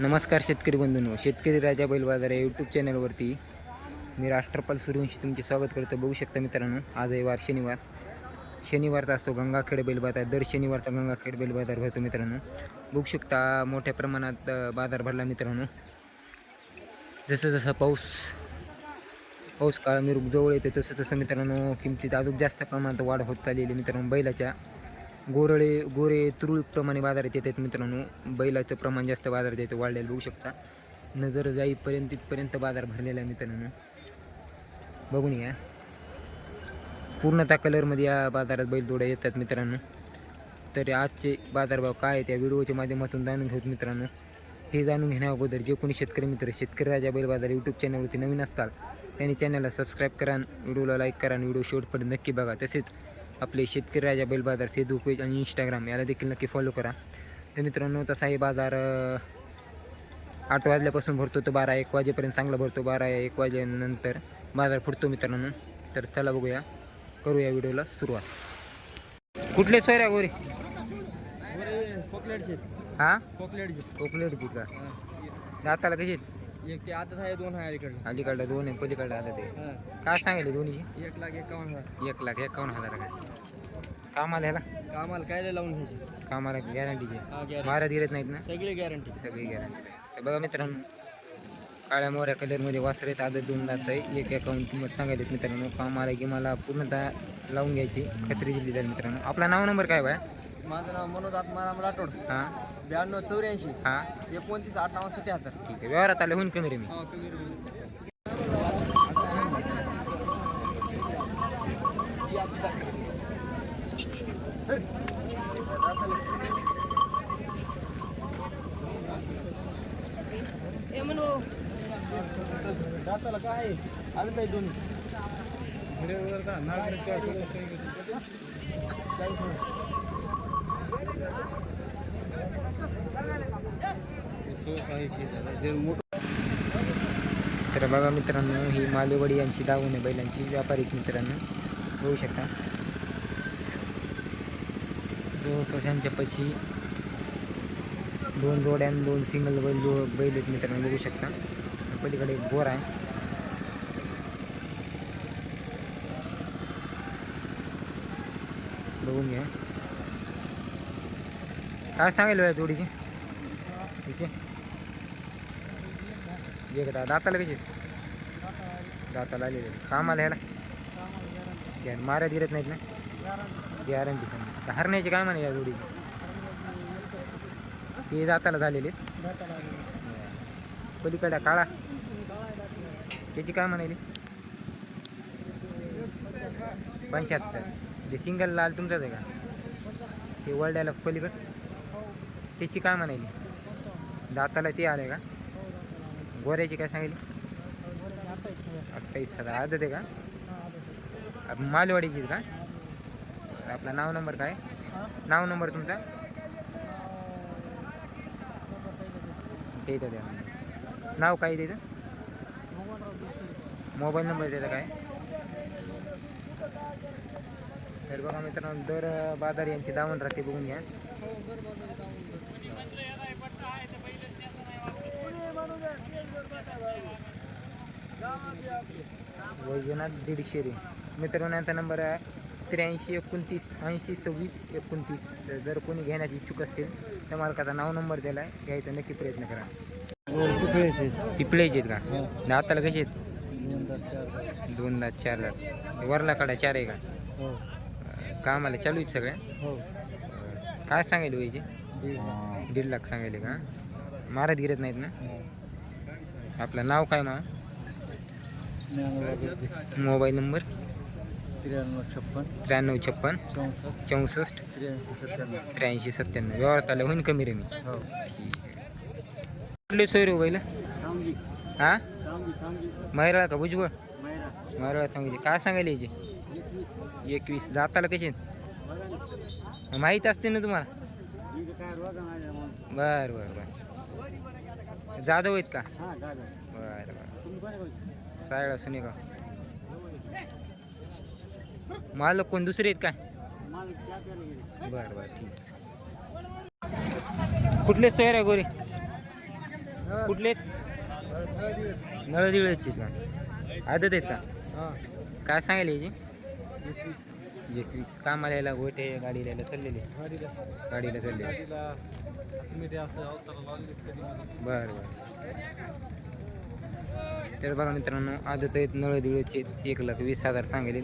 नमस्कार शेतकरी बंधूंनो शेतकरी राजा बैल बाजार या यूट्यूब चॅनलवरती मी राष्ट्रपाल सूर्यवंशी तुमचे स्वागत करतो. बघू शकता मित्रांनो आज आहे वार शनिवार. शनिवारचा असतो गंगाखेड बैल बाजार. दर शनिवारचा गंगाखेड बैल बाजार भरतो मित्रांनो. बघू शकता मोठ्या प्रमाणात बाजार भरला मित्रांनो. जसं जसं पाऊस पाऊस काळ मिरूग जवळ येते तसं तसं मित्रांनो किमतीत अजून जास्त प्रमाणात वाढ होत चाललेली मित्रांनो बैलाच्या. गोरळे गोरे तुरळीप्रमाणे बाजारात येतात मित्रांनो. बैलाचं प्रमाण जास्त बाजारात येतं वाढलेलं बघू शकता. नजर जाईपर्यंत तिथपर्यंत बाजार भरलेला आहे मित्रांनो. बघून या पूर्णतः कलरमध्ये या बाजारात बैलजोड्या येतात मित्रांनो. तर आजचे बाजारभाव काय आहेत या व्हिडिओच्या माध्यमातून जाणून घेऊत मित्रांनो. हे जाणून घेण्या अगोदर जे कोणी शेतकरी मित्र शेतकरी राजा बैल बाजार यूट्यूब चॅनलवरती नवीन असतात त्यांनी चॅनलला सबस्क्राईब करा व्हिडिओला लाईक करा आणि व्हिडिओ शेवटपर्यंत नक्की बघा. तसेच आपले शेतकरी राजा बैल बाजार फेसबुक पेज आणि इंस्टाग्राम याला देखील नक्की फॉलो करा. तर मित्रांनो तसा हे बाजार आठ वाजल्यापासून भरतो तो बारा एक वाजेपर्यंत चांगला भरतो बारा एक वाजेनंतर बाजार फुटतो मित्रांनो. तर चला बघूया करूया व्हिडिओला सुरुवात. कुठले सोयऱ्या गोरी? पॉकलेटचे हां? कोकलेटची का दाताला कशी? एक ते आता आहे दोन आहे अलीकडे अलीकडला दोन आहे पलीकडला आता ते. हा. काय सांगितले दोन्हीची? एक लाख एकावन्न हजार. एक लाख एकावन्न हजार काय कामाला ह्याला कामाला काय लावून घ्यायचे? कामाला गॅरंटीचे हा गॅरंटी महाराज गिरत नाहीत ना? सगळी गॅरंटी सगळी गॅरंटी तर बघा मित्रांनो काळ्या मोऱ्या कलरमध्ये वासर आहेत आदत दोन दात आहे. एक अकाउंट किंमत सांगायला मित्रांनो कामाला की मला पूर्णतः लावून घ्यायची खत्री दिली जाईल मित्रांनो. आपला नाव नंबर काय बाय माझं नाव मनोज आत्माराम राठोड. हां. ब्याण्णव चौऱ्याऐंशी. हां. एकोणतीस अठ्ठावन्न सत्याहत्तर. ठीक आहे. व्यवहारात आले होऊन कमी रे मी. हो कमी रुपये. दाताला काय? आलं दोन्ही. तर बघा मित्रांनो ही मालेवाडी यांची दावण आहे बैलांची व्यापारिक मित्रांनो. बघू शकता. तो यांच्या पशी दोन जोड्या आणि दोन सिंगल बैल जो बैल आहेत मित्रांनो बघू शकता. पलीकडे एक बोर आहे. बघून घ्या. काय सांगेल वेळ थोडीची तिचे एक दा दाताला कशी? दाताला आलेले कामाला ह्याला? घ्या. माऱ्या दिरत नाहीत ना? गॅरंटी सांग. हरण्याची काय म्हणे या जोडी? ते दाताला झालेले. पलीकडे काळा. त्याची काय म्हणाली पंच्याहत्तर. जे सिंगल लाल तुमचाच आहे का? ते वर्ल्डाला पलीकड. त्याची काय म्हणाली दाताला ते आले का? गोऱ्याची काय सांगितली? अठ्ठावीस हजार. आदत आहे का? मालवाडीची का? तर आपला नाव नंबर काय? नाव नंबर तुमचा? देता द्या. नाव काय त्याचं मोबाईल नंबर त्याचा काय? तर बघा मित्रांनो दर बाजार यांची दावण राहते बघून घ्या. वैजनाथ दीडशे रे मित्रांनो यांचा नंबर आहे त्र्याऐंशी एकोणतीस ऐंशी सव्वीस एकोणतीस. तर जर कोणी घेण्याची इच्छुक असतील तर मालकाचा नाव नंबर दिला आहे घ्यायचा. नक्की प्रयत्न करा. पिपळेचे आहेत का? दाताला कसे आहेत? दोन दात चार दात. वरला काढा चार आहे का? हो. कामाला चालू आहेत सगळ्या? हो. काय सांगायला व्हायचे दीड लाख. सांगायले का? मारत गिरत नाहीत ना? आपलं नाव काय मग? Mobile number? त्र्याण्णव छप्पन. त्र्याण्णव छप्पन. चौसष्ट. चौसष्ट. त्र्याऐंशी सत्त्याण्णव. त्र्याऐंशी सत्त्याण्णव. व्यवहारात आलं होईन कमी रे मी हो. कुठले सोय रे बैल? हा? कामगी मैराळ का भुजबळ? मैरा मैराळ सांगितले काय सांगायला याचे एकवीस. दाताला कसे? माहीत असते ना तुम्हाला? काय रोगा माझ्या मग बर बर बर. जाधव आहेत का? हां दादा बर बर. तुम्ही कोणी बोलता? सायळा सुने का मालक कोण? दुसरे आहेत काय? बर बर ठीक कुठले सोयर आहे गोरे? कुठले आहेत नळदिळचे का? आदत आहेत का? काय सांगायला याची एकवीस. कामाला यायला गोटे गाडीला यायला चाललेले? गाडीला. चालले बरं बरं. तर बघा मित्रांनो आदत आहेत नळदिळचे एक लाख वीस हजार सांगेले.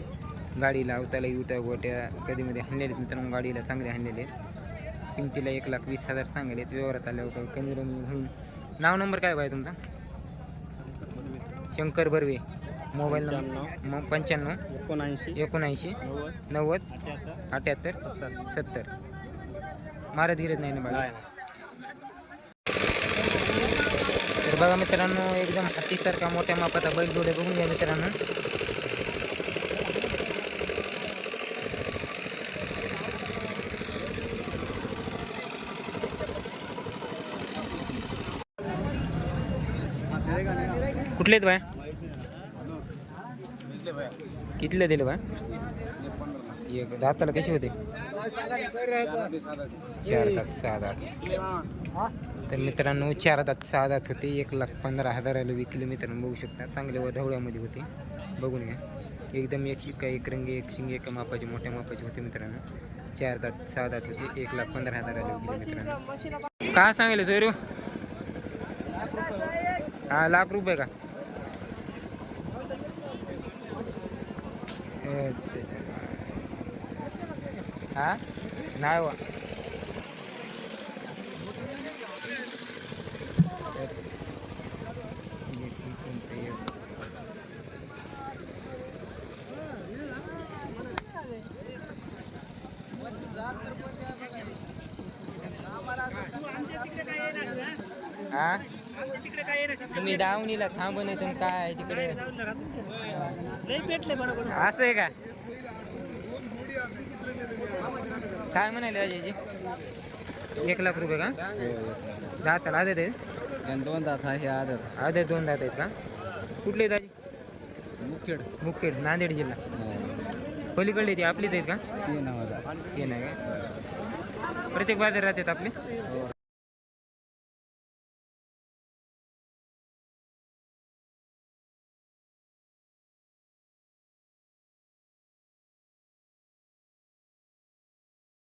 गाडीला अवताला युट्या गोट्या कधीमध्ये हाणलेले आहेत मित्रांनो गाडीला चांगले हाणलेले आहेत. किमतीला एक लाख वीस हजार सांगेले आहेत व्यवहारात आल्या होतं कमी रमी होऊन नाव नंबर काय बाय तुमचा? शंकर बर्वे. Mobile number? मग पंच्याण्णव. एकोणऐंशी. एकोणऐंशी. नव्वद. अठ्याहत्तर. सत्तर. मारत गिरत नाही ना बघा तर बघा मित्रांनो एकदम हत्तीसारखा मोठ्या मापाचा बैल जोडे बघून घ्या मित्रांनो कुठले आहेत बाय? कितले दिले बाय. एक दाताला कसे होते? चार दात सहा दात. तर मित्रांनो चार दात सहा दात होते. एक लाख पंधरा हजाराला विकले मित्रांनो बघू शकता. चांगले व ढवळ्यामध्ये होते. बघून घ्या. एकदम एक शिक्का एक रंग एक शिंग एका मापाचे मोठ्या मापाचे होते मित्रांनो. चार दात सहा दात होते. एक लाख पंधरा हजाराला विकले मित्रांनो. काय सांगेल सोयरू? हा लाख रुपये का? हा? नाही वा. हा? तुम्ही डावणीला थांबून येतो काय तिकडे? असं आहे का? काय म्हणाले राजाची एक लाख रुपये का? दात आदत आहे दोन तास आहे आदत. आदत दोन दात आहेत का? कुठले दाजी मुखेड. मुखेड नांदेड जिल्हा. पलीकडले ती आपलीच आहेत का? ते नाही का? प्रत्येक बाजार राहतात आपले?